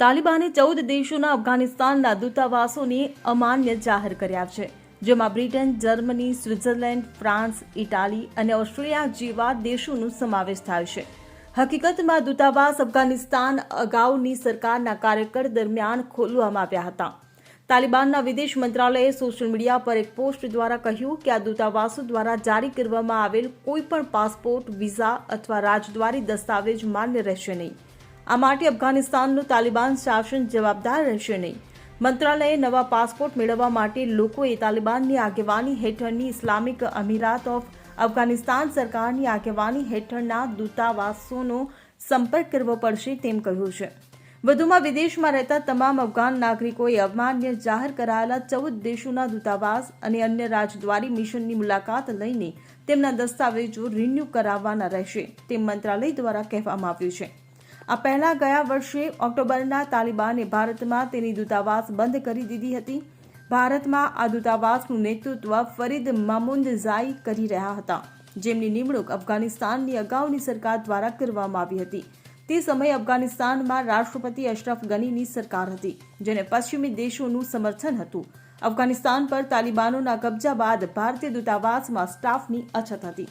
તાલિબાને ચૌદ દેશોના અફઘાનિસ્તાનના દૂતાવાસોને અમાન્ય જાહેર કર્યા છે, જેમાં Britain, Germany, Switzerland, France, Italy અને ઓસ્ટ્રેલિયા જેવા દેશોનો સમાવેશ થાય છે. હકીકતમાં દૂતાવાસ અફઘાનિસ્તાન અગાઉની સરકારના કાર્યકર દરમિયાન ખોલવામાં આવ્યા હતા. તાલિબાનના વિદેશ મંત્રાલયે સોશિયલ મીડિયા પર એક પોસ્ટ દ્વારા કહ્યું કે આ દૂતાવાસો દ્વારા જારી કરવામાં આવેલ કોઈપણ પાસપોર્ટ, વિઝા અથવા રાજદ્વારી દસ્તાવેજ માન્ય રહેશે નહીં. આ માટે અફઘાનિસ્તાનનું તાલિબાન શાસન જવાબદાર રહેશે નહીં. મંત્રાલયે નવા પાસપોર્ટ મેળવવા માટે લોકોએ તાલિબાનની આગેવાની હેઠળની ઇસ્લામિક અમીરાત ઓફ અફઘાનિસ્તાન સરકારની આગેવાની હેઠળના દૂતાવાસોનો સંપર્ક કરવો પડશે તેમ કહ્યું છે. વધુમાં વિદેશમાં રહેતા તમામ અફઘાન નાગરિકોએ અમાન્ય જાહેર કરાયેલા ચૌદ દેશોના દૂતાવાસ અને અન્ય રાજદ્વારી મિશનની મુલાકાત લઈને તેમના દસ્તાવેજો રિન્યૂ કરાવવાના રહેશે તેમ મંત્રાલય દ્વારા કહેવામાં આવ્યું છે. આ પહેલા ગયા વર્ષે ઓક્ટોબરના તાલિબાને ભારતમાં તેની દૂતાવાસ બંધ કરી દીધી હતી. ભારતમાં આ દૂતાવાસનું નેતૃત્વ ફરીદ મામુંદઝાઈ કરી રહ્યા હતા. જેમની નિમણૂક અફઘાનિસ્તાનની અગાઉની સરકાર દ્વારા કરવામાં આવી હતી. તે સમયે અફઘાનિસ્તાનમાં રાષ્ટ્રપતિ અશરફ ગનીની સરકાર હતી, જેને પશ્ચિમી દેશોનું સમર્થન હતું. અફઘાનિસ્તાન પર તાલિબાનોના કબજા બાદ ભારતીય દૂતાવાસમાં સ્ટાફની અછત હતી.